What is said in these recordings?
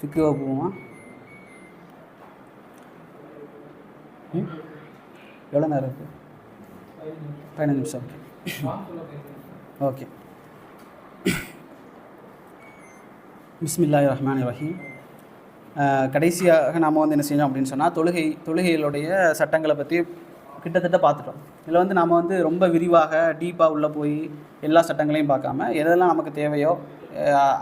ஃபிக்குவா போவோமா? ம்? எவ்வளோ நேரம் இருக்குது பதினஞ்சு நிமிஷம். ஓகே. பிஸ்மில்லாஹி ரஹ்மான் ரஹீம் கடைசியாக நாம் வந்து என்ன செய்யணும் அப்படின்னு சொன்னால் தொழுகை தொழுகைகளுடைய சட்டங்களை பற்றி கிட்டத்தட்ட பார்த்துட்டோம். இதில் வந்து நாம் வந்து ரொம்ப விரிவாக டீப்பாக உள்ளே போய் எல்லா சட்டங்களையும் பார்க்காம எதெல்லாம் நமக்கு தேவையோ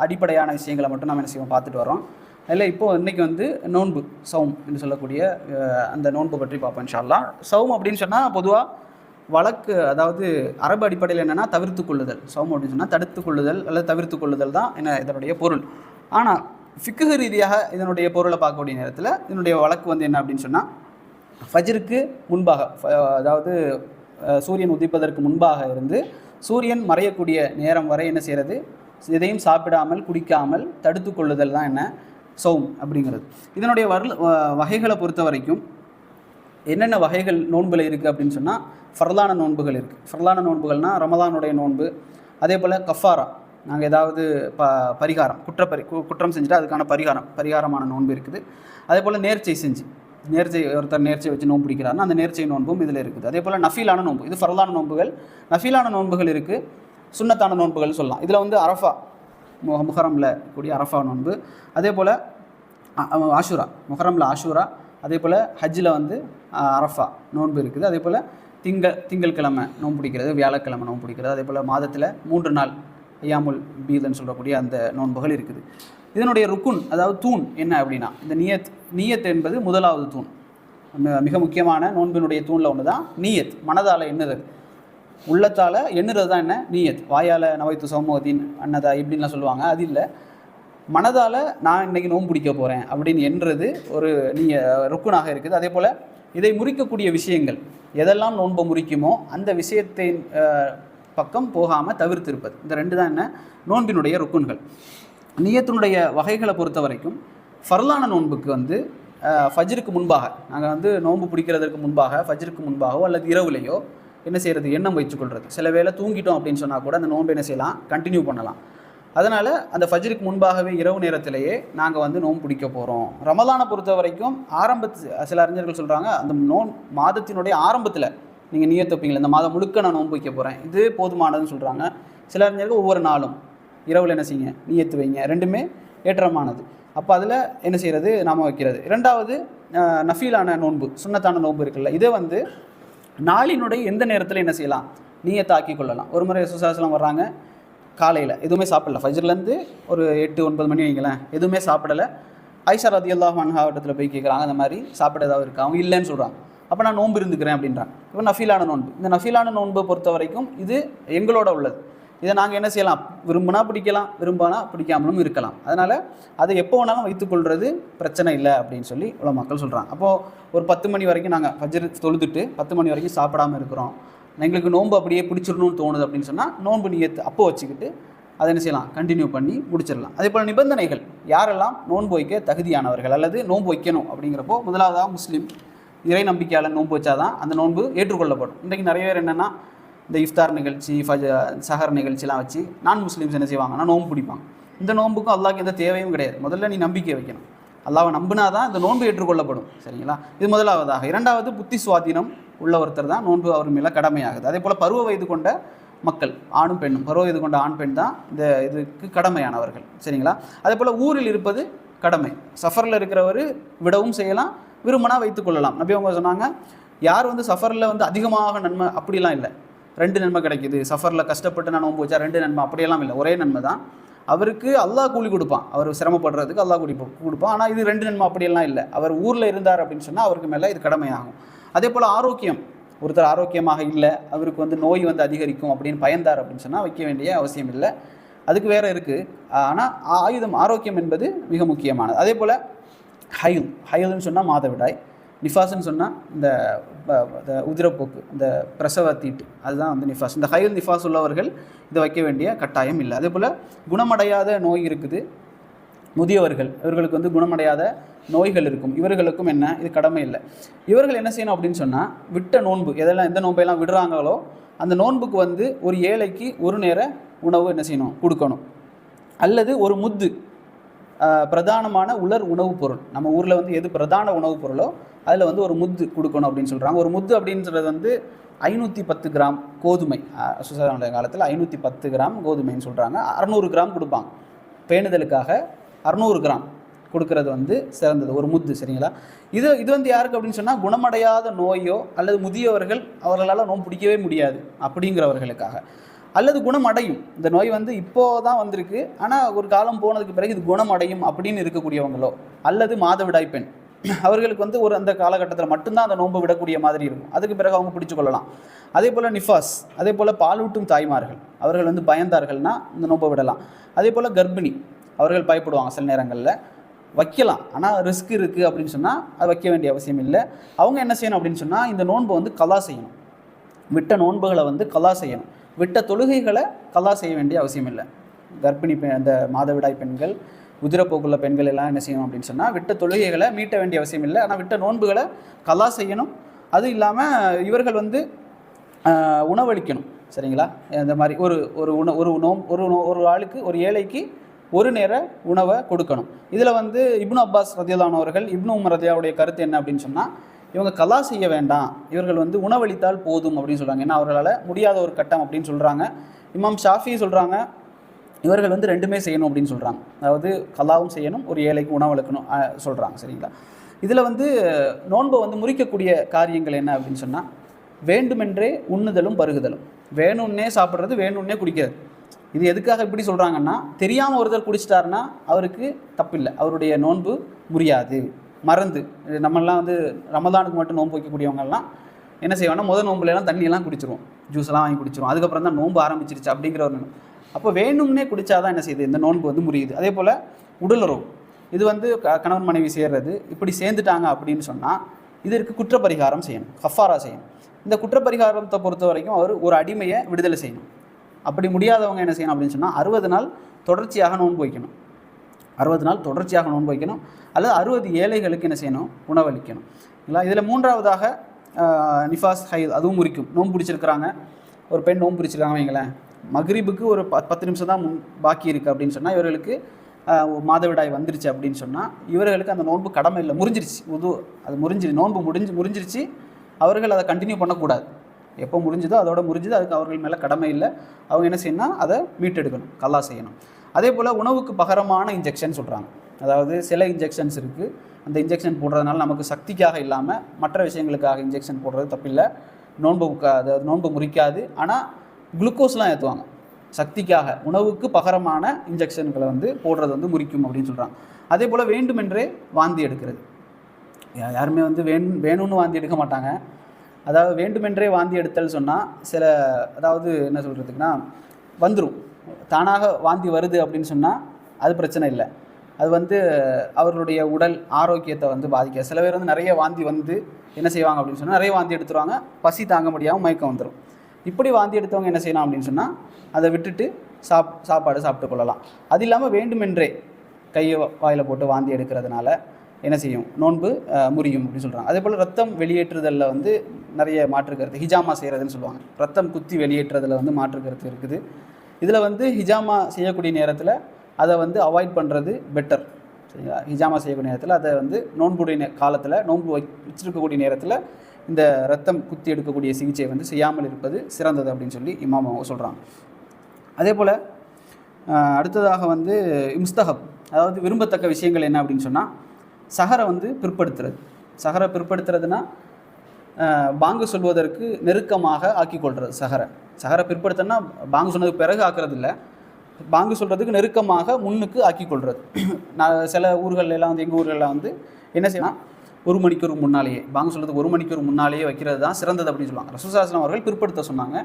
அடிப்படையான விஷயங்களை மட்டும் நம்ம என்ன செய்வோம் பார்த்துட்டு வரோம் அதில் இப்போது இன்றைக்கி வந்து நோன்பு சௌம் என்று சொல்லக்கூடிய அந்த நோன்பு பற்றி பார்ப்போம் இன்ஷால்லா சௌம் அப்படின்னு சொன்னால் பொதுவாக வழக்கு அதாவது அரபு அடிப்படையில் என்னென்னா தவிர்த்து கொள்ளுதல். சவும் அப்படின்னு சொன்னால் தடுத்து கொள்ளுதல் அல்லது தவிர்த்து கொள்ளுதல் தான் என்ன இதனுடைய பொருள். ஆனால் ஃபிக்கு ரீதியாக இதனுடைய பொருளை பார்க்கக்கூடிய நேரத்தில் இதனுடைய வழக்கு வந்து என்ன அப்படின்னு சொன்னால் ஃபஜ்ருக்கு முன்பாக ஃப- அதாவது சூரியன் உதிப்பதற்கு முன்பாக இருந்து சூரியன் மறையக்கூடிய நேரம் வரை என்ன செய்கிறது எதையும் சாப்பிடாமல் குடிக்காமல் தடுத்து கொள்ளுதல் தான் என்ன? சௌம் அப்படிங்கிறது. இதனுடைய வரல் வகைகளை பொறுத்த வரைக்கும் என்னென்ன வகைகள் நோன்பில் இருக்குது அப்படின்னு சொன்னால் ஃபர்லான நோன்புகள் இருக்குது ஃபர்லான நோன்புகள்னால் ரமதானுடைய நோன்பு அதே போல் கஃபாரா. நாங்கள் ஏதாவது ப பரிகாரம் குற்றப்பரி கு- குற்றம் செஞ்சுட்டு அதுக்கான பரிகாரம் பரிகாரமான நோன்பு இருக்குது. அதே போல் நேர்ச்சை செஞ்சு நேர்ச்சை ஒருத்தர் நேர்ச்சை வச்சு நோன்பு பிடிக்கிறாருன்னா அந்த நேர்ச்சை நோன்பும் இதில் இருக்குது. அதே போல் நஃபீலான நோன்பு இது ஃபர்லான நோன்புகள் நஃபீலான நோன்புகள் இருக்குது சுண்ணத்தான நோன்புகள் சொல்லலாம். இதில் வந்து அரஃபா முஹரமில் கூடிய அரஃபா நோன்பு. அதே போல் ஆஷுரா ஆஷூரா முஹரமில் ஆஷூரா அதே போல் ஹஜ்ஜில் வந்து அரஃபா நோன்பு இருக்குது. அதே போல் திங்கள் திங்கள்கிழமை நோன்பு பிடிக்கிறது வியாழக்கிழமை நோன்பு பிடிக்கிறது. அதே போல் மாதத்தில் மூன்று நாள் ஐயாமுல் பீதன்னு சொல்லக்கூடிய அந்த நோன்புகள் இருக்குது. இதனுடைய ருக்குன் அதாவது தூண் என்ன அப்படின்னா இந்த நியத் நியத் என்பது முதலாவது தூண். மிக முக்கியமான நோன்பினுடைய தூணில் ஒன்று தான் நீயத். மனதால் என்னது உள்ளத்தால் எண்ணுறது தான் என்ன? நீயத். வாயால் நவைத்து சௌமோதீன் அன்னதா இப்படின்லாம் சொல்லுவாங்க. அது இல்லை. மனதால் நான் இன்னைக்கு நோன்பு பிடிக்க போகிறேன் அப்படின்னு எண்ணுறது ஒரு நீ ருக்குனாக இருக்குது. அதே போல் இதை முறிக்கக்கூடிய விஷயங்கள் எதெல்லாம் நோன்பை முறிக்குமோ அந்த விஷயத்தின் பக்கம் போகாமல் தவிர்த்திருப்பது. இந்த ரெண்டு தான் என்ன? நோன்பினுடைய ருக்குன்கள். நியத்தினுடைய வகைகளை பொறுத்த வரைக்கும் ஃபர்லான நோன்புக்கு வந்து ஃபஜ்ருக்கு முன்பாக நாங்கள் வந்து நோன்பு பிடிக்கிறதுக்கு முன்பாக ஃபஜ்ருக்கு முன்பாகவோ அல்லது இரவுலையோ என்ன செய்கிறது எண்ணம் வச்சுக்கொள்கிறது சில வேளை தூங்கிட்டோம் அப்படின்னு சொன்னால் கூட அந்த நோன்பு என்ன செய்யலாம்? கண்டினியூ பண்ணலாம். அதனால் அந்த ஃபஜ்ருக்கு முன்பாகவே இரவு நேரத்திலேயே நாங்கள் வந்து நோன்பு பிடிக்க போகிறோம் ரமலானை பொறுத்த வரைக்கும் ஆரம்பத்து சில அறிஞர்கள் சொல்கிறாங்க அந்த நோன் மாதத்தினுடைய ஆரம்பத்தில் நீங்கள் நியத் வைப்பீங்களா? இந்த மாதம் முழுக்க நான் நோன்பு வைக்க போகிறேன் இது போதுமானதுன்னு சொல்கிறாங்க சில அறிஞர்கள் ஒவ்வொரு நாளும் இரவில் என்ன செய்யுங்க? நீயத்து வைங்க. ரெண்டுமே ஏற்றமானது. அப்போ அதில் என்ன செய்கிறது நாம வைக்கிறது. இரண்டாவது நஃபீலான நோன்பு சுண்ணத்தான நோன்பு இருக்குல்ல இதை வந்து நாளினுடைய எந்த நேரத்தில் என்ன செய்யலாம்? நீயத்தாக்கி கொள்ளலாம். ஒரு முறை சுசாசலம் வர்றாங்க. காலையில் எதுவுமே சாப்பிடல. ஃபஜர்லேருந்து ஒரு எட்டு ஒன்பது மணி வைங்களேன். எதுவுமே சாப்பிடலை. ஐஷா ரதி அல்லாஹ் மன்ஹாவட்டத்தில் போய் கேட்குறாங்க அந்த மாதிரி சாப்பிட ஏதாவது இருக்கா? அவங்க இல்லைன்னு சொல்கிறாங்க அப்போ நான் நோன்பு இருந்துக்கிறேன் அப்படின்றாங்க. இப்போ நஃபீலான நோன்பு. இந்த நஃபீலான நோன்பை பொறுத்த வரைக்கும் இது எங்களோட உள்ளது. இதை நாங்கள் என்ன செய்யலாம்? விரும்பினா பிடிக்கலாம் விரும்பினா பிடிக்காமலும் இருக்கலாம். அதனால் அதை எப்போ வேணாலும் வைத்துக்கொள்வது பிரச்சனை இல்லை அப்படின்னு சொல்லி இவ்வளோ மக்கள் சொல்கிறாங்க அப்போது ஒரு பத்து மணி வரைக்கும் நாங்கள் பஜ்ஜர் தொழுதுட்டு பத்து மணி வரைக்கும் சாப்பிடாம இருக்கிறோம். எங்களுக்கு நோன்பு அப்படியே பிடிச்சிடணும்னு தோணுது அப்படின்னு சொன்னால் நோன்பு நியத்து அப்போ வச்சுக்கிட்டு அதை என்ன செய்யலாம்? கண்டினியூ பண்ணி முடிச்சிடலாம். அதே போல் நிபந்தனைகள். யாரெல்லாம் நோன்பு வைக்க தகுதியானவர்கள் அல்லது நோன்பு வைக்கணும் அப்படிங்கிறப்போ முதலாவதாக முஸ்லீம் இறை நம்பிக்கையாளர் நோன்பு வச்சாதான் அந்த நோன்பு ஏற்றுக்கொள்ளப்படும். இன்றைக்கு நிறைய பேர் என்னென்னா இந்த இஃப்தார் நிகழ்ச்சி ஃபஜ சஹர் நிகழ்ச்சிலாம் வச்சு நான் முஸ்லீம்ஸ் என்ன செய்வாங்கன்னா நோன்பு பிடிப்பாங்க. இந்த நோன்புக்கும் அல்லாவுக்கு எந்த தேவையும் கிடையாது. முதல்ல நீ நம்பிக்கை வைக்கணும். அல்லாவை நம்பினா தான் இந்த நோன்பு ஏற்றுக்கொள்ளப்படும். சரிங்களா? இது முதலாவதாக. இரண்டாவது புத்தி சுவாதீனம் உள்ள ஒருத்தர் தான் நோன்பு அவர் மேலே கடமையாகுது. அதே போல் பருவ வயது கொண்ட மக்கள் ஆணும் பெண்ணும். பருவ வயது கொண்ட ஆண் பெண் தான் இந்த இதுக்கு கடமையானவர்கள். சரிங்களா? அதே போல் ஊரில் இருப்பது கடமை. சஃபரில் இருக்கிறவர் விடவும் செய்யலாம் விரும்பினா வைத்துக்கொள்ளலாம் நபி அவங்க சொன்னாங்க யார் வந்து சஃபரில் வந்து அதிகமாக நன்மை? அப்படிலாம் இல்லை. ரெண்டு நன்மை கிடைக்குது. சஃபரில் கஷ்டப்பட்டு நான் நோன்பு வச்சா ரெண்டு நன்மை. அப்படியெல்லாம் இல்லை. ஒரே நன்மை தான். அவருக்கு அல்லாஹ் கூலி கொடுப்பான். அவர் சிரமப்படுறதுக்கு அல்லாஹ் கூலி கொடு- கொடுப்பான். ஆனால் இது ரெண்டு நன்மை அப்படியெல்லாம் இல்லை. அவர் ஊரில் இருந்தார் அப்படின்னு சொன்னால் அவருக்கு மேலே இது கடமையாகும். அதே போல் ஆரோக்கியம். ஒருத்தர் ஆரோக்கியமாக இல்லை அவருக்கு வந்து நோய் வந்து அதிகரிக்கும் அப்படின்னு பயந்தார் அப்படின்னு சொன்னால் வைக்க வேண்டிய அவசியம் இல்லை. அதுக்கு வேறு இருக்குது ஆனால் ஆயுதம் ஆரோக்கியம் என்பது மிக முக்கியமானது. அதே போல் ஹைல். ஹைல்னு சொன்னால் மாதவிடாய். நிஃபாஸ்ன்னு சொன்னால் இந்த உதிரப்போக்கு இந்த பிரசவ தீட்டு அதுதான் வந்து நிஃபாஸ். இந்த ஹைல் நிஃபாஸ் உள்ளவர்கள் இதை வைக்க வேண்டிய கட்டாயம் இல்லை. அதே போல் குணமடையாத நோய் இருக்குது. முதியவர்கள் இவர்களுக்கு வந்து குணமடையாத நோய்கள் இருக்கும். இவர்களுக்கும் என்ன? இது கடமை இல்லை. இவர்கள் என்ன செய்யணும் அப்படின்னு சொன்னால் விட்ட நோன்பு எதெல்லாம் எந்த நோன்பையெல்லாம் விடுறாங்களோ அந்த நோன்புக்கு வந்து ஒரு ஏழைக்கு ஒரு நேர உணவு என்ன செய்யணும்? கொடுக்கணும். அல்லது ஒரு முத்து பிரதானமான உலர் உணவுப் பொருள். நம்ம ஊரில் வந்து எது பிரதான உணவுப் பொருளோ அதில் வந்து ஒரு முத்து கொடுக்கணும் அப்படின்னு சொல்கிறாங்க ஒரு முத்து அப்படின்றது வந்து ஐநூற்றி பத்து கிராம் கோதுமை. ஆஹ், காலத்தில் ஐநூற்றி பத்து கிராம் கோதுமைன்னு சொல்கிறாங்க அறநூறு கிராம் கொடுப்பாங்க. பேணுதலுக்காக அறநூறு கிராம் கொடுக்கறது வந்து சிறந்தது. ஒரு முத்து சரிங்களா? இது இது வந்து யாருக்கு அப்படின்னு சொன்னால் குணமடையாத நோயோ அல்லது முதியவர்கள் அவர்களால் நோய் பிடிக்கவே முடியாது அப்படிங்கிறவர்களுக்காக. அல்லது குணமடையும். இந்த நோய் வந்து இப்போ தான் வந்திருக்கு. ஆனால் ஒரு காலம் போனதுக்கு பிறகு இது குணமடையும் அப்படின்னு இருக்கக்கூடியவங்களோ அல்லது மாதவிடாய் பெண் அவர்களுக்கு வந்து ஒரு அந்த காலகட்டத்தில் மட்டும்தான் அந்த நோன்பை விடக்கூடிய மாதிரி இருக்கும். அதுக்கு பிறகு அவங்க பிடிச்சு கொள்ளலாம் அதே போல் நிஃபாஸ் அதே போல் பாலூட்டும் தாய்மார்கள் அவர்கள் வந்து பயந்தார்கள்னா இந்த நோன்பை விடலாம். அதே போல் கர்ப்பிணி அவர்கள் பயப்படுவாங்க சில நேரங்களில். வைக்கலாம். ஆனால் ரிஸ்க் இருக்குது அப்படின்னு சொன்னால் அது வைக்க வேண்டிய அவசியம் இல்லை. அவங்க என்ன செய்யணும் அப்படின்னு சொன்னால் இந்த நோன்பை வந்து கலா செய்யணும். விட்ட நோன்புகளை வந்து கலா செய்யணும். விட்ட தொழுகைகளை கல்லா செய்ய வேண்டிய அவசியம் இல்லை. கர்ப்பிணி பெண் அந்த மாதவிடாய் பெண்கள் உதிரப்போக்குள்ள பெண்கள் எல்லாம் என்ன செய்யணும் அப்படின்னு சொன்னால் விட்ட தொழுகைகளை மீட்ட வேண்டிய அவசியம் இல்லை. ஆனால் விட்ட நோன்புகளை கல்லா செய்யணும். அது இல்லாமல் இவர்கள் வந்து உணவளிக்கணும். சரிங்களா? இந்த மாதிரி ஒரு ஒரு உண ஒரு நோம் ஒரு ஒரு ஆளுக்கு ஒரு ஏழைக்கு ஒரு நேர உணவை கொடுக்கணும். இதில் வந்து இப்னு அப்பாஸ் ரதியலான் இப்னு உமர் ரதியாவுடைய கருத்து என்ன அப்படின்னு சொன்னால் இவங்க கலா செய்ய வேண்டாம். இவர்கள் வந்து உணவளித்தால் போதும் அப்படின்னு சொல்கிறாங்க ஏன்னா அவர்களால் முடியாத ஒரு கட்டம் அப்படின்னு சொல்கிறாங்க இமாம் ஷாஃபி சொல்கிறாங்க இவர்கள் வந்து ரெண்டுமே செய்யணும் அப்படின்னு சொல்கிறாங்க அதாவது கலாவும் செய்யணும் ஒரு ஏழைக்கு உணவளிக்கணும் சொல்கிறாங்க சரிங்களா? இதில் வந்து நோன்பை வந்து முறிக்கக்கூடிய காரியங்கள் என்ன அப்படின்னு சொன்னால் வேண்டுமென்றே உண்ணுதலும் பருகுதலும். வேணும்னே சாப்பிட்றது வேணும்னே குடிக்கிறது. இது எதுக்காக இப்படி சொல்கிறாங்கன்னா தெரியாமல் ஒருத்தர் குடிச்சிட்டாருன்னா அவருக்கு தப்பில்லை. அவருடைய நோன்பு முறியாது. மறந்து நம்மலாம் வந்து ரமதானுக்கு மட்டும் நோன்பு வைக்கக்கூடியவங்கெல்லாம் என்ன செய்வோம்னா முதல் நோம்புலலாம் தண்ணியெல்லாம் குடிச்சிருவோம். ஜூஸ்லாம் வாங்கி குடிச்சிருவோம். அதுக்கப்புறம் தான் நோன்பு ஆரம்பிச்சிருச்சு அப்படிங்கிற ஒரு அப்போ வேணும்னே குடிச்சாதான் என்ன செய்யுது? இந்த நோன்பு வந்து முறியுது. அதே போல் உடலுறவு இது வந்து க- கணவன் மனைவி சேர்றது. இப்படி சேர்ந்துட்டாங்க அப்படின்னு சொன்னால் இதற்கு குற்றப்பரிகாரம் செய்யணும். கஃபாரா செய்யணும். இந்த குற்றப்பரிகாரத்தை பொறுத்த வரைக்கும் அவர் ஒரு அடிமையை விடுதலை செய்யணும். அப்படி முடியாதவங்க என்ன செய்யணும் அப்படின்னு சொன்னால் அறுபது நாள் தொடர்ச்சியாக நோன்பு வைக்கணும். அறுபது நாள் தொடர்ச்சியாக நோன்பு வைக்கணும். அல்லது அறுபது ஏழைகளுக்கு என்ன செய்யணும்? உணவளிக்கணும். இல்லை இதில் மூன்றாவதாக நிஃபாஸ் ஹை அதுவும் முறிக்கும். நோன்பு பிடிச்சிருக்கிறாங்க. ஒரு பெண் நோன்பு பிடிச்சிருக்காங்க வைங்களேன். மக்ரிபுக்கு ஒரு பத் பத்து நிமிஷம் தான் முன் பாக்கி இருக்குது அப்படின்னு சொன்னால் இவர்களுக்கு மாதவிடாய் வந்துருச்சு அப்படின்னு சொன்னால் இவர்களுக்கு அந்த நோன்பு கடமை இல்லை. முறிஞ்சிருச்சு. உது அது முறிஞ்சிரு நோன்பு முடிஞ்சு முறிஞ்சிருச்சு. அவர்கள் அதை கண்டினியூ பண்ணக்கூடாது. எப்போ முடிஞ்சதோ அதோட முடிஞ்சது அதுக்கு அவர்கள் மேலே கடமை இல்லை. அவங்க என்ன செய்யணும்னா அதை மீட்டெடுக்கணும். கல்லா செய்யணும். அதே போல் உணவுக்கு பகரமான இன்ஜெக்ஷன் சொல்கிறாங்க அதாவது சில இன்ஜெக்ஷன்ஸ் இருக்குது அந்த இன்ஜெக்ஷன் போடுறதுனால நமக்கு சக்திக்காக இல்லாமல் மற்ற விஷயங்களுக்காக இன்ஜெக்ஷன் போடுறது தப்பில்லை. நோன்பு அதாவது நோன்பு முறிக்காது. ஆனால் குளுக்கோஸ்லாம் ஏற்றுவாங்க சக்திக்காக உணவுக்கு பகரமான இன்ஜெக்ஷன்களை வந்து போடுறது வந்து முறிக்கும் அப்படின்னு சொல்கிறாங்க அதே போல் வேண்டுமென்றே வாந்தி எடுக்கிறது. யாருமே வந்து வேண் வேணும்னு வாந்தி எடுக்க மாட்டாங்க. அதாவது வேண்டுமென்றே வாந்தி எடுத்தல் சொன்னால் சில அதாவது என்ன சொல்கிறதுக்குன்னா வந்துடும் தானாக வாந்தி வருது அப்படின்னு சொன்னால் அது பிரச்சனை இல்லை. அது வந்து அவர்களுடைய உடல் ஆரோக்கியத்தை வந்து பாதிக்க சில பேர் வந்து நிறைய வாந்தி வந்து என்ன செய்வாங்க அப்படின்னு சொன்னால் நிறைய வாந்தி எடுத்துருவாங்க. பசி தாங்க முடியாமல் மயக்கம் வந்துடும் இப்படி வாந்தி எடுத்தவங்க என்ன செய்யலாம் அப்படின்னு சொன்னால் அதை விட்டுட்டு சாப் சாப்பாடு சாப்பிட்டு கொள்ளலாம். அது இல்லாமல் வேண்டுமென்றே கையை வாயில் போட்டு வாந்தி எடுக்கிறதுனால என்ன செய்யும்? நோன்பு முறியும் அப்படின்னு சொல்கிறாங்க அதே போல் ரத்தம் வெளியேற்றுதலில் வந்து நிறைய மாற்று கருத்து ஹிஜாமா செய்கிறதுன்னு சொல்லுவாங்க. ரத்தம் குத்தி வெளியேற்றுறதில் வந்து மாற்று கருத்து இருக்குது. இதில் வந்து ஹிஜாமா செய்யக்கூடிய நேரத்தில் அதை வந்து அவாய்ட் பண்ணுறது பெட்டர் சரிங்களா? ஹிஜாமா செய்யக்கூடிய நேரத்தில் அதை வந்து நோன்புடைய காலத்தில் நோன்பு வை வச்சிருக்கக்கூடிய நேரத்தில் இந்த ரத்தம் குத்தி எடுக்கக்கூடிய சிகிச்சை வந்து செய்யாமல் இருப்பது சிறந்தது அப்படின்னு சொல்லி இமாம் அவங்க சொல்கிறாங்க அதே போல் அடுத்ததாக வந்து இம்ஸ்தகப் அதாவது விரும்பத்தக்க விஷயங்கள் என்ன அப்படின்னு சொன்னால் சஹரை வந்து பிற்படுத்துறது. சஹரை பிற்படுத்துறதுனா பாங்கு சொல்வதற்கு நெருக்கமாக ஆக்கிக்கொள்கிறது சஹரை. சஹரை பிற்படுத்தன்னா பாங்கு சொன்னதுக்கு பிறகு ஆக்குறது இல்லை பாங்கு சொல்கிறதுக்கு நெருக்கமாக முன்னுக்கு ஆக்கிக்கொள்கிறது நான் சில ஊர்கள்ல எல்லாம் வந்து எங்கள் ஊர்களெலாம் வந்து என்ன செய்யலாம்? ஒரு மணிக்கூர் முன்னாலேயே பாங்கு சொல்கிறதுக்கு ஒரு மணிக்கூர் முன்னாலேயே வைக்கிறது தான் சிறந்தது அப்படின்னு சொல்லுவாங்க. ரசூசாஸ்லாம் அவர்கள் பிற்படுத்த சொன்னாங்க.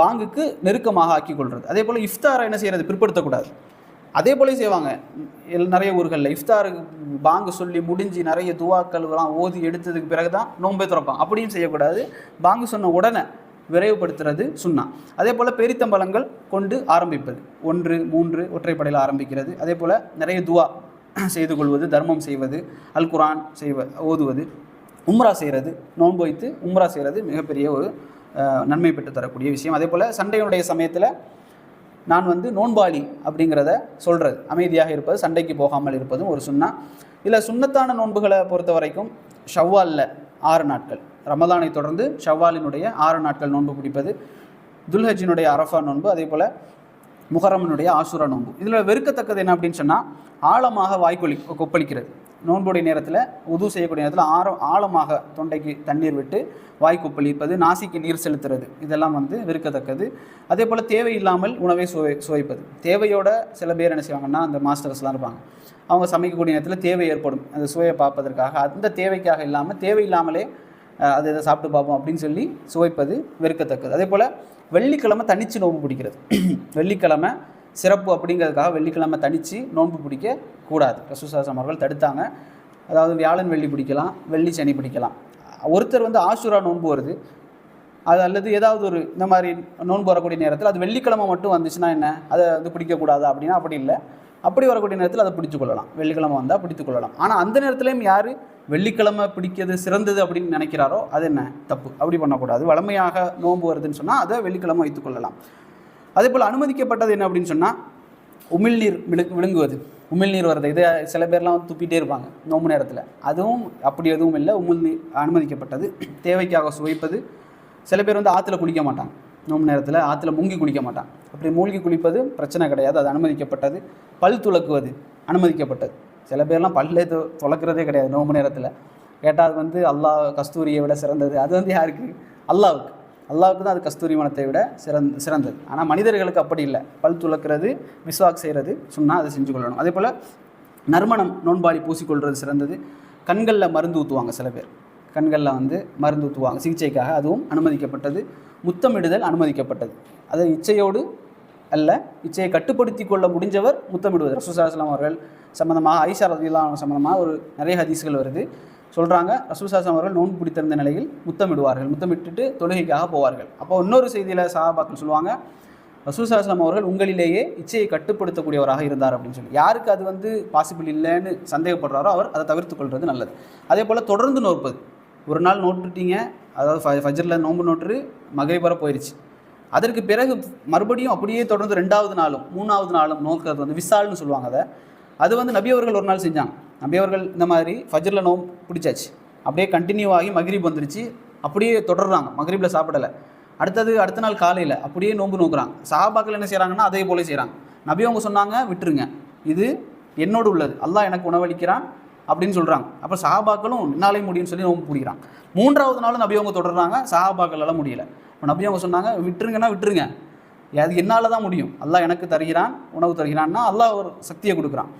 பாங்குக்கு நெருக்கமாக ஆக்கி கொள்வது அதே போல் இஃப்தாரை என்ன செய்கிறது பிற்படுத்தக்கூடாது. அதே போல செய்வாங்க. எல் நிறைய ஊர்களில் இஃப்தாருக்கு பாங்கு சொல்லி முடிஞ்சு நிறைய துவாக்கள்லாம் ஓதி எடுத்ததுக்கு பிறகு தான் நோன்பே திறப்பாங்க. அப்படியும் செய்யக்கூடாது. பாங்கு சொன்ன உடனே விரைவுபடுத்துறது சுண்ணா. அதே போல் பெரித்தம்பலங்கள் கொண்டு ஆரம்பிப்பது. ஒன்று மூன்று ஒற்றைப்படையில் ஆரம்பிக்கிறது. அதே போல் நிறைய துவா செய்து கொள்வது தர்மம் செய்வது அல் குரான் செய்வ ஓதுவது உம்ரா செய்கிறது நோன்பு வைத்து உம்ரா செய்கிறது மிகப்பெரிய ஒரு நன்மை பெற்று தரக்கூடிய விஷயம். அதே போல் சண்டையினுடைய சமயத்தில் நான் வந்து நோன்பாளி அப்படிங்கிறத சொல்கிறது அமைதியாக இருப்பது சண்டைக்கு போகாமல் இருப்பதும் ஒரு சுன்னா இல்லை சுண்ணத்தான நோன்புகளை பொறுத்த வரைக்கும் ஷவ்வாலில் ஆறு நாட்கள். ரமதானை தொடர்ந்து ஷவ்வாலினுடைய ஆறு நாட்கள் நோன்பு பிடிப்பது துல்ஹஜினுடைய அரஃபா நோன்பு அதே போல் முகரமனுடைய ஆசுரா நோன்பு. இதில் வெறுக்கத்தக்கது என்ன அப்படின்னு சொன்னால் ஆழமாக வாய்க்கொலி கொப்பளிக்கிறது. நோன்புடைய நேரத்தில் உது செய்யக்கூடிய நேரத்தில் ஆழம் ஆழமாக தொண்டைக்கு தண்ணீர் விட்டு வாய் கொப்பளிப்பது நாசிக்கு நீர் செலுத்துறது இதெல்லாம் வந்து வெறுக்கத்தக்கது. அதே போல் தேவையில்லாமல் உணவை சுவை சுவைப்பது. தேவையோட சில பேர் என்ன செய்வாங்கன்னா அந்த மாஸ்டர்ஸ்லாம் இருப்பாங்க. அவங்க சமைக்கக்கூடிய நேரத்தில் தேவை ஏற்படும். அந்த சுவையை பார்ப்பதற்காக. அந்த தேவைக்காக இல்லாமல் தேவையில்லாமலே அதை இதை சாப்பிட்டு பார்ப்போம் அப்படின்னு சொல்லி சுவைப்பது வெறுக்கத்தக்கது. அதே போல் வெள்ளிக்கிழமை தனிச்சு நோன்பு பிடிக்கிறது. வெள்ளிக்கிழமை சிறப்பு அப்படிங்கிறதுக்காக வெள்ளிக்கிழமை தனித்து நோன்பு பிடிக்க கூடாது. ரசூசாசம் அவர்கள் தடுத்தாங்க. அதாவது வியாழன் வெள்ளி பிடிக்கலாம் வெள்ளி சனி பிடிக்கலாம். ஒருத்தர் வந்து ஆசுரா நோன்பு வருது. அது அல்லது ஏதாவது ஒரு இந்த மாதிரி நோன்பு வரக்கூடிய நேரத்தில் அது வெள்ளிக்கிழமை மட்டும் வந்துச்சுன்னா என்ன? அதை வந்து பிடிக்கக்கூடாதா அப்படின்னா அப்படி இல்லை. அப்படி வரக்கூடிய நேரத்தில் அதை பிடித்துக்கொள்ளலாம் வெள்ளிக்கிழமை வந்தால் பிடித்து கொள்ளலாம். ஆனால் அந்த நேரத்துலையும் யார் வெள்ளிக்கிழமை பிடிக்கிறது சிறந்தது அப்படின்னு நினைக்கிறாரோ அது என்ன? தப்பு. அப்படி பண்ணக்கூடாது. வளமையாக நோன்பு வருதுன்னு சொன்னால் அதை வெள்ளிக்கிழமை வைத்துக் கொள்ளலாம். அதே போல் அனுமதிக்கப்பட்டது என்ன அப்படின்னு சொன்னால் உமிழ்நீர் விழு விழுங்குவது. உமிழ்நீர் வருது இதை சில பேர்லாம் துப்பிட்டே இருப்பாங்க நோம்பு நேரத்தில். அதுவும் அப்படி எதுவும் இல்லை. உமிழ்நீர் அனுமதிக்கப்பட்டது. தேவைக்காக சுவைப்பது. சில பேர் வந்து ஆற்றுல குளிக்க மாட்டாங்க. நோம்பு நேரத்தில் ஆற்றுல முங்கி குளிக்க மாட்டான். அப்படி மூழ்கி குளிப்பது பிரச்சனை கிடையாது. அது அனுமதிக்கப்பட்டது. பல் துலக்குவது அனுமதிக்கப்பட்டது. சில பேர்லாம் பல்லே து துலக்கிறதே கிடையாது நோம்பு நேரத்தில். கேட்டால் அது வந்து அல்லாஹ் கஸ்தூரியை விட சிறந்தது. அது வந்து யாருக்கு? அல்லாவுக்கு அல்லாவுக்கு தான் அது கஸ்தூரி மனத்தை விட சிறந்த சிறந்தது. ஆனால் மனிதர்களுக்கு அப்படி இல்லை. பல் துலக்கிறது மிஸ்வாக் செய்கிறது சொன்னால் அதை செஞ்சு கொள்ளணும். அதே போல் நறுமணம் நோன்பாளி பூசிக்கொள்வது சிறந்தது. கண்களில் மருந்து ஊற்றுவாங்க சில பேர். கண்களில் வந்து மருந்து ஊற்றுவாங்க சிகிச்சைக்காக அதுவும் அனுமதிக்கப்பட்டது. முத்தமிடுதல் அனுமதிக்கப்பட்டது. அதை இச்சையோடு அல்ல இச்சையை கட்டுப்படுத்தி கொள்ள முடிஞ்சவர் முத்தமிடுவது ரசூசாஸ்லாம் அவர்கள் சம்மந்தமாக ஐஷா ரதிலாம் சம்மந்தமாக ஒரு நிறைய ஹதீஸ்கள் வருது. சொல்கிறாங்க ரசூசாஸ்லாம் அவர்கள் நோன்பு பிடித்திருந்த நிலையில் முத்தமிடுவார்கள் முத்தமிட்டுட்டு தொழுகைக்காக போவார்கள். அப்போ இன்னொரு செய்தியில் சஹாபாக்கள் சொல்லுவாங்க ரசூசாஸ்லாம் அவர்கள் உங்களிலேயே இச்சையை கட்டுப்படுத்தக்கூடியவராக இருந்தார் அப்படின்னு சொல்லி. யாருக்கு அது வந்து பாசிபிள் இல்லைன்னு சந்தேகப்படுறாரோ அவர் அதை தவிர்த்து கொள்வது நல்லது. அதே போல் தொடர்ந்து நோற்பது. ஒரு நாள் நோட்டுட்டீங்க அதாவது ஃப ஃபஜரில் நோன்பு நோட்டு மகிழ்வர போயிடுச்சு அதற்கு பிறகு மறுபடியும் அப்படியே தொடர்ந்து ரெண்டாவது நாளும் மூணாவது நாளும் நோக்கிறது வந்து விசால்னு சொல்லுவாங்க அதை. அது வந்து நபி அவர்கள் ஒரு நாள் செஞ்சாங்க. நபி அவர்கள் இந்த மாதிரி ஃபஜரில் நோம்பு பிடிச்சாச்சு. அப்படியே கண்டினியூ ஆகி மகிரீப் வந்துருச்சு. அப்படியே தொடர்றாங்க. மகிரீப்பில் சாப்பிடலை. அடுத்தது அடுத்த நாள் காலையில் அப்படியே நோன்பு நோக்குறாங்க. சஹாபாக்கள் என்ன செய்கிறாங்கன்னா அதே போல செய்கிறாங்க நபி அவங்க சொன்னாங்க விட்டுருங்க. இது என்னோடு உள்ளது. அல்லாஹ் எனக்கு உணவளிக்கிறான். அப்படின்னு சொல்கிறாங்க அப்போ சஹாபாக்களும் என்னாலே முடியும்னு சொல்லி நோன்பு பிடிக்கிறாங்க. மூன்றாவது நாளும் நபி அவங்க தொடர்றாங்க. சஹாபாக்களால் முடியல. இப்போ நபி அவங்க சொன்னாங்க விட்டுருங்கன்னா விட்டுருங்க. அது என்னால் தான் முடியும். அல்லாஹ் எனக்கு தருகிறான் உணவு தருகிறான்னா அல்லாஹ் ஒரு சக்தியை கொடுக்குறான்.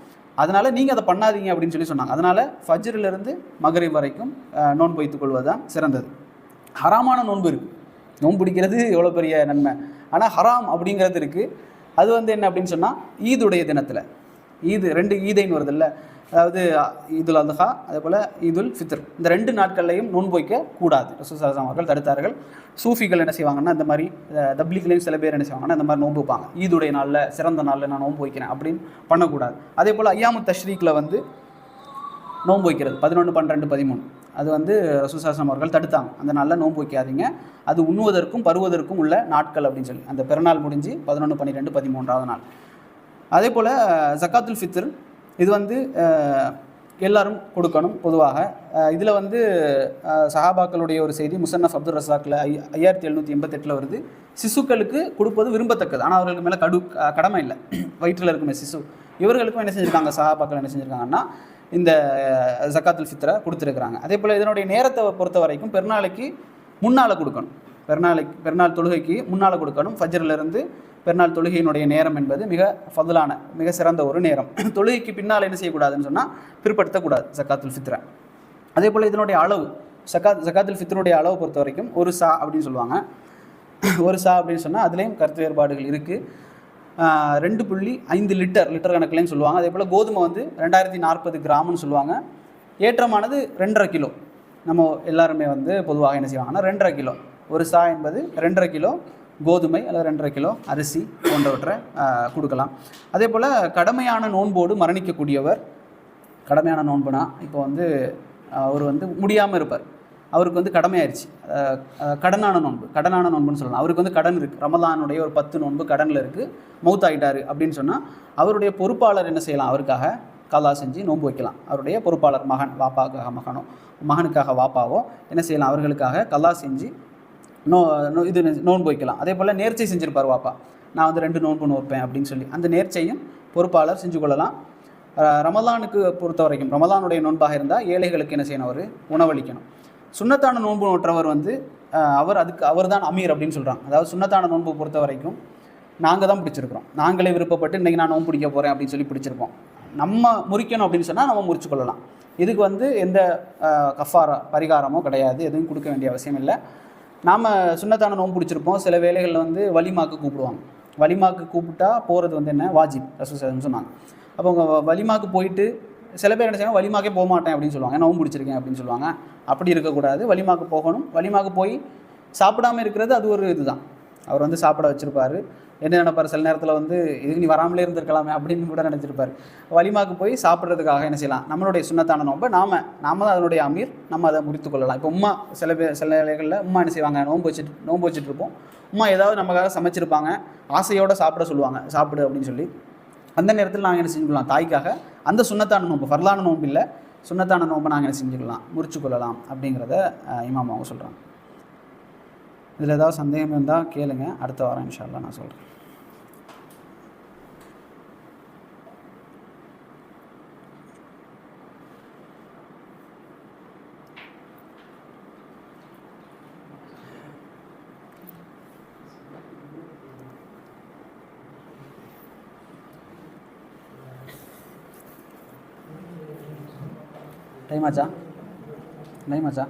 அதனால் நீங்கள் அதை பண்ணாதீங்க அப்படின்னு சொல்லி சொன்னாங்க. அதனால் ஃபஜ்ரிலிருந்து மகரிப் வரைக்கும் நோன்பு வைத்துக் கொள்வது தான் சிறந்தது. ஹராமான நோன்பு இருக்குது நோன்பு பிடிக்கிறது எவ்வளோ பெரிய நன்மை. ஆனால் ஹராம் அப்படிங்கிறது இருக்குது அது வந்து என்ன அப்படின்னு சொன்னால் ஈதுடைய தினத்தில். ஈது ரெண்டு ஈதைன்னு வருதுல்ல. அதாவது ஈதுல் அல்ஹா அதே போல் ஈதுல் ஃபித்ர். இந்த ரெண்டு நாட்கள்லையும் நோன்பு வைக்க கூடாது ரசூசாசம் அவர்கள் தடுத்தார்கள். சூஃபிகள் என்ன செய்வாங்கன்னா இந்த மாதிரி தப்ளிக்லேயும் சில பேர் என்ன செய்வாங்கன்னா இந்த மாதிரி நோன்பு வைப்பாங்க. ஈதுடைய நாளில் சிறந்த நாளில் நான் நோன்பு வைக்கிறேன் அப்படின்னு பண்ணக்கூடாது. அதே போல் ஐயாமு தஷ்ரீக்கில் வந்து நோன்பு வைக்கிறது. பதினொன்று பன்னெண்டு பதிமூணு. அது வந்து ரசூசாசனம் அவர்கள் தடுத்தாங்க. அந்த நாளில் நோன்பு வைக்காதீங்க. அது உண்ணுவதற்கும் பருவதற்கும் உள்ள நாட்கள் அப்படின்னு சொல்லி. அந்த பிறநாள் முடிஞ்சு பதினொன்று பன்னிரெண்டு பதிமூன்றாவது நாள். அதே போல் ஜக்காத்துல் ஃபித்ர் இது வந்து எல்லாரும் கொடுக்கணும் பொதுவாக. இதில் வந்து சஹாபாக்களுடைய ஒரு செய்தி முசன்னஃப் அப்துல் ரசாக்கில் ஐ ஐயாயிரத்தி எழுநூற்றி எண்பத்தெட்டில் வருது. சிசுக்களுக்கு கொடுப்பது விரும்பத்தக்கது. ஆனால் அவர்களுக்கு மேலே கடு கடமை இல்லை. வயிற்றில் இருக்குமே சிசு. இவர்களுக்கும் என்ன செஞ்சுருக்காங்க? சஹாபாக்கள் என்ன செஞ்சுருக்காங்கன்னா இந்த ஜக்காத்துல் ஃபித்ரை கொடுத்துருக்குறாங்க. அதே போல் இதனுடைய நேரத்தை பொறுத்த வரைக்கும் பெருநாளைக்கு முன்னால் கொடுக்கணும். பெருநாளைக்கு பெருநாள் தொழுகைக்கு முன்னால் கொடுக்கணும். ஃபஜ்ரிலிருந்து பெருநாள் தொழுகையினுடைய நேரம் என்பது மிக ஃபضலான மிக சிறந்த ஒரு நேரம். தொழுகைக்கு பின்னால் என்ன செய்யக்கூடாதுன்னு சொன்னால் பிற்படுத்தக்கூடாது ஜக்காத்துல் ஃபித்ரா. அதே போல் இதனுடைய அளவு சக்காத் ஜக்காத்துல் ஃபித்ருடைய அளவு பொறுத்த வரைக்கும் ஒரு சா அப்படின்னு சொல்லுவாங்க. ஒரு சா அப்படின்னு சொன்னால் அதுலேயும் கருத்து வேறுபாடுகள் இருக்குது ரெண்டு புள்ளி ஐந்து லிட்டர் லிட்டர் கணக்குலேயும் சொல்லுவாங்க. அதே போல் கோதுமை வந்து ரெண்டாயிரத்தி நாற்பது கிராம்னு சொல்லுவாங்க. ஏற்றமானது ரெண்டரை கிலோ. நம்ம எல்லாருமே வந்து பொதுவாக என்ன செய்வாங்கன்னா ரெண்டரை கிலோ. ஒரு சா என்பது ரெண்டரை கிலோ. கோதுமை அல்லது ரெண்டரை கிலோ அரிசி போன்றவற்றை கொடுக்கலாம். அதே போல் கடமையான நோன்போடு மரணிக்கக்கூடியவர் கடமையான நோன்புனா இப்போ வந்து அவர் வந்து முடியாமல் இருப்பார். அவருக்கு வந்து கடமையாயிருச்சு. கடனான நோன்பு. கடனான நோன்புன்னு சொல்லலாம். அவருக்கு வந்து கடன் இருக்குது ரமலானுடைய ஒரு பத்து நோன்பு கடனில் இருக்குது மவுத் ஆகிட்டார் அப்படின்னு சொன்னால் அவருடைய பொறுப்பாளர் என்ன செய்யலாம்? அவருக்காக கலா செஞ்சு நோன்பு வைக்கலாம். அவருடைய பொறுப்பாளர் மகன் வாப்பாக்காக மகனோ மகனுக்காக வாப்பாவோ என்ன செய்யலாம்? அவர்களுக்காக கலா செஞ்சு நோ நோ- இது நோன்பு வைக்கலாம். அதே போல் நேர்ச்சை செஞ்சுருப்பார் வாப்பா. நான் வந்து ரெண்டு நோன்பு நோற்பேன் அப்படின்னு சொல்லி. அந்த நேர்ச்சையும் பொறுப்பாளர் செஞ்சு கொள்ளலாம். ரமதானுக்கு ரமலானுக்கு பொறுத்த வரைக்கும் ரமலானுடைய நோன்பாக இருந்தால் ஏழைகளுக்கு என்ன செய்யணும் அவர்? உணவளிக்கணும். சுண்ணத்தான நோன்பு நோற்றவர் வந்து அவர் அதுக்கு அவர் தான் அமீர் அப்படின்னு சொல்கிறாங்க அதாவது சுண்ணத்தான நோன்பு பொறுத்த வரைக்கும் நாங்கள் தான் பிடிச்சிருக்கிறோம். நாங்களே விருப்பப்பட்டு இன்றைக்கி நான் நோன்பு பிடிக்க போகிறேன் அப்படின்னு சொல்லி பிடிச்சிருப்போம். நம்ம முறிக்கணும் அப்படின்னு சொன்னால் நம்ம முறிச்சு கொள்ளலாம். இதுக்கு வந்து எந்த கஃபார கஃபாரா பரிகாரமோ கிடையாது. எதுவும் கொடுக்க வேண்டிய அவசியம் இல்லை. நாம் சுண்ணத்தான நோம்பு பிடிச்சிருப்போம் சில வேலைகளில் வந்து வலிமாக்கு கூப்பிடுவாங்க. வலிமாக்கு கூப்பிட்டா போகிறது வந்து என்ன? வாஜிப் ரசூசம் சொன்னாங்க. அப்போ அவங்க வ- வலிமாக்கு போயிட்டு சில பேர் என்ன செய்வாங்க வலிமாக்கே போக மாட்டேன் அப்படின்னு சொல்லுவாங்க. நோம்பு பிடிச்சிருக்கேன் அப்படின்னு சொல்லுவாங்க. அப்படி இருக்கக்கூடாது. வலிமாக்கு போகணும். வலிமாக்கு போய் சாப்பிடாம இருக்கிறது அது ஒரு இதுதான். அவர் வந்து சாப்பிட வச்சுருப்பார். என்ன நினைப்பார்? சில நேரத்தில் வந்து இதுக்கு நீ வராமலே இருந்திருக்கலாமே அப்படின்னு கூட நினச்சிருப்பார். வலிமாக்கு போய் சாப்பிட்றதுக்காக என்ன செய்யலாம்? நம்மளுடைய சுண்ணத்தான நோன்பை நாம நாம தான் அதனுடைய அமீர் நம்ம அதை முடித்து கொள்ளலாம். இப்போ உமா சில பேர் சில நிலைகளில் உமா என்ன செய்வாங்க? நோன்பு வச்சுட்டு நோன்பு வச்சுட்டு இருப்போம். உமா ஏதாவது நமக்காக சமைச்சிருப்பாங்க. ஆசையோடு சாப்பிட சொல்லுவாங்க. சாப்பிடு அப்படின்னு சொல்லி. அந்த நேரத்தில் நாங்கள் என்ன செஞ்சுக்கலாம்? தாய்க்காக அந்த சுண்ணத்தான நோன்பு ஃபர்லான நோன்பு இல்லை சுண்ணத்தான நோன்பை நாங்கள் என்ன செஞ்சுக்கலாம்? முறிச்சு கொள்ளலாம் அப்படிங்கிறத அஹ், இமாம் அவங்க சொல்கிறாங்க இதில் ஏதாவது சந்தேகம் இருந்தால் கேளுங்க. அடுத்த வாரம் இன்ஷால்லா நான் சொல்கிறேன் டைம் ஆச்சா? டைம் ஆச்சா?